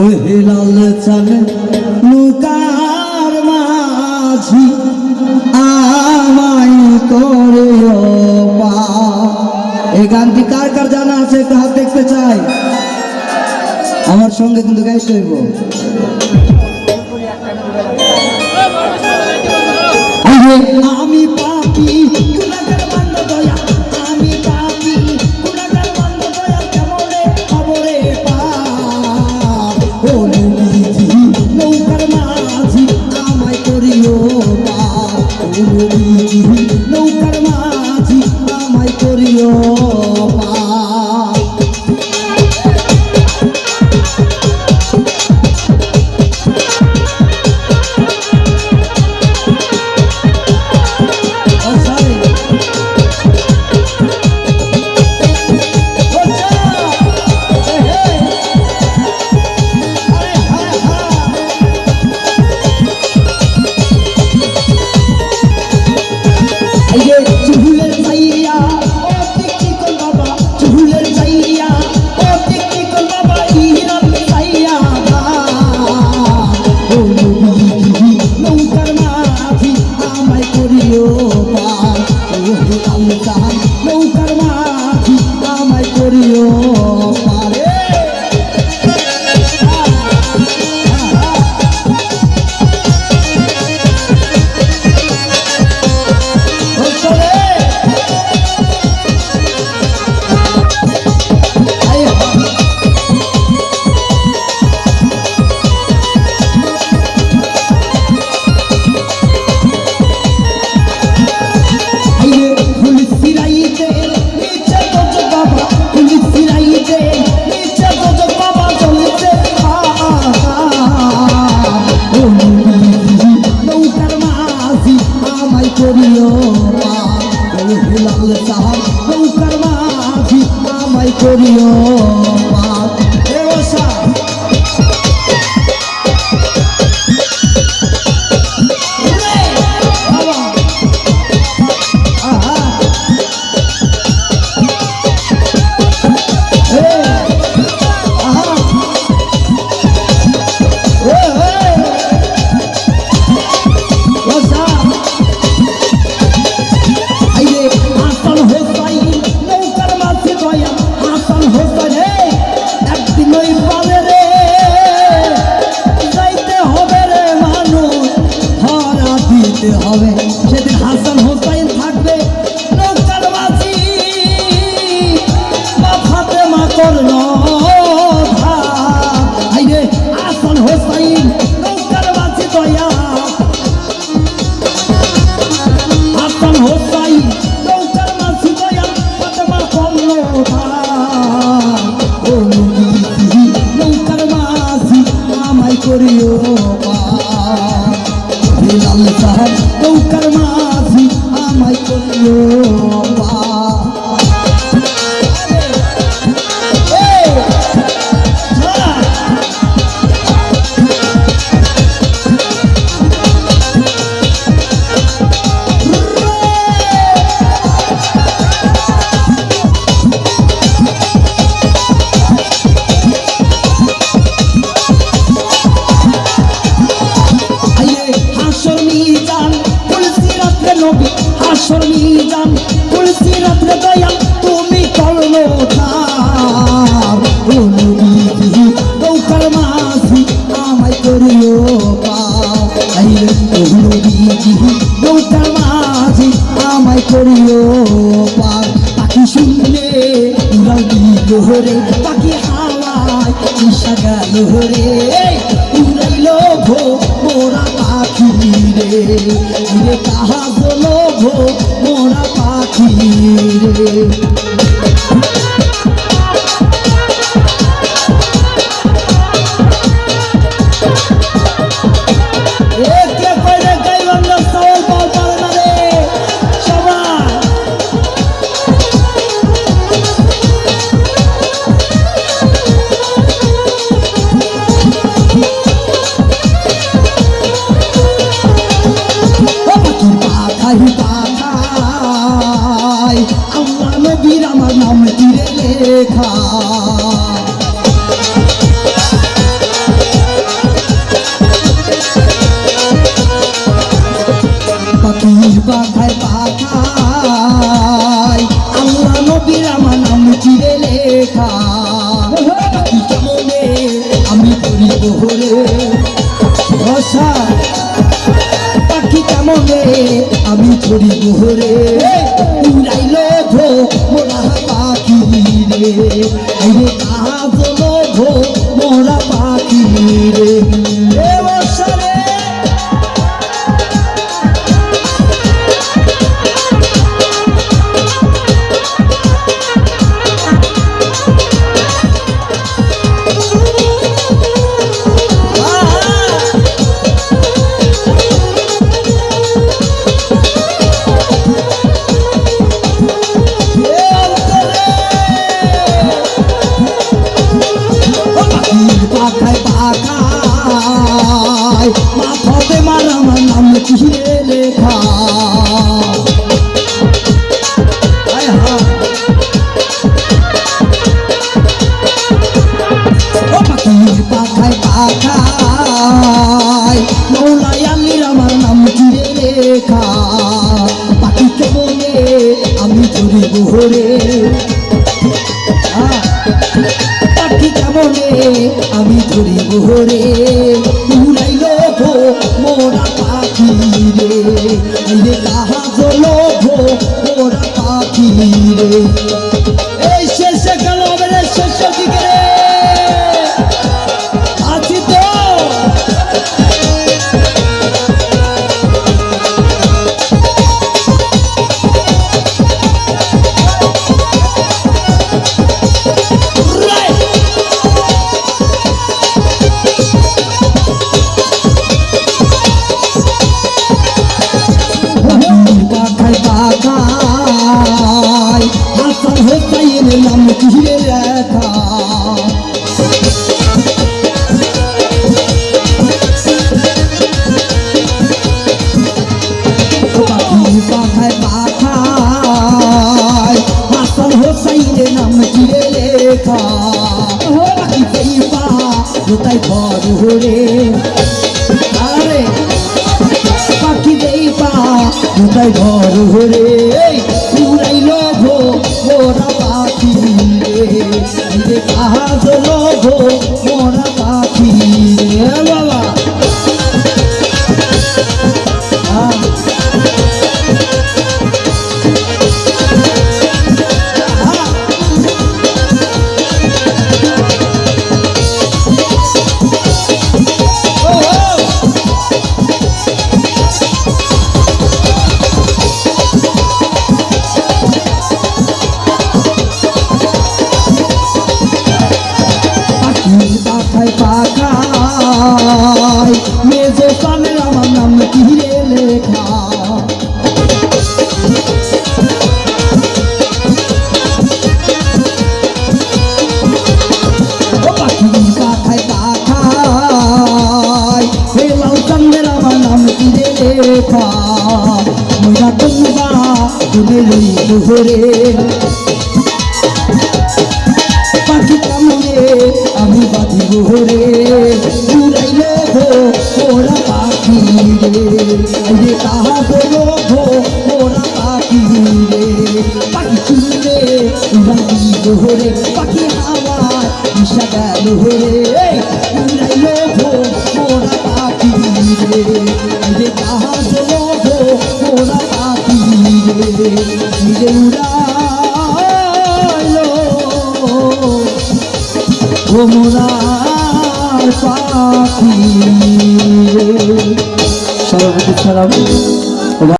ওই হেলাল চালে নৌকার মাঝি আমাই করে এই গানটি কার কার জানা আছে, একটু হাত দেখতে চাই। আমার সঙ্গে কিন্তু গাইতে হইব আমি পাপি পারে নবী হাসর মিজান, তুলসি রাত্রে দয়াল তুমি কর্ম ঠাম ও নবী নৌকার মাঝি, আমায় করিও পাই ও নবী নৌকার মাঝি, আমায় করিও পার পাখি শুনলে উড়াল দিল পাখি হাওয়ায় ইশা গেল হরে উড়াইল ভোগ মোরা পাখি রে। রে কাহা গো মোরা পাখি রে। বহরে বসা পাখি কামনে আমি ছড়ি বহরে উড়াইল ধো মোরা পাখি রে। আরে কাজল ধো মোরা পাখি রে। and they lie. কোথায় ঘর হরে আরে, পাখি দেই পা কোথায় ঘর হরে উড়াই লোভ মোরা পাখি রে। কাহাজ লোভ মোরা পাখি বাবা। মোহরে পাখি কামড়ে আমি বাঁধিব হরে উড়াইল ওরা পাখি রে। কাহা বলো ওরা পাখি রে। পাখি চুলে উড়াইল হরে পাখি হাওয়ায় দিশা গেল হরে উড়াইল ওরা পাখি রে। কাহা বলো ওরা রে উড়াইলো ভোমরার পাখি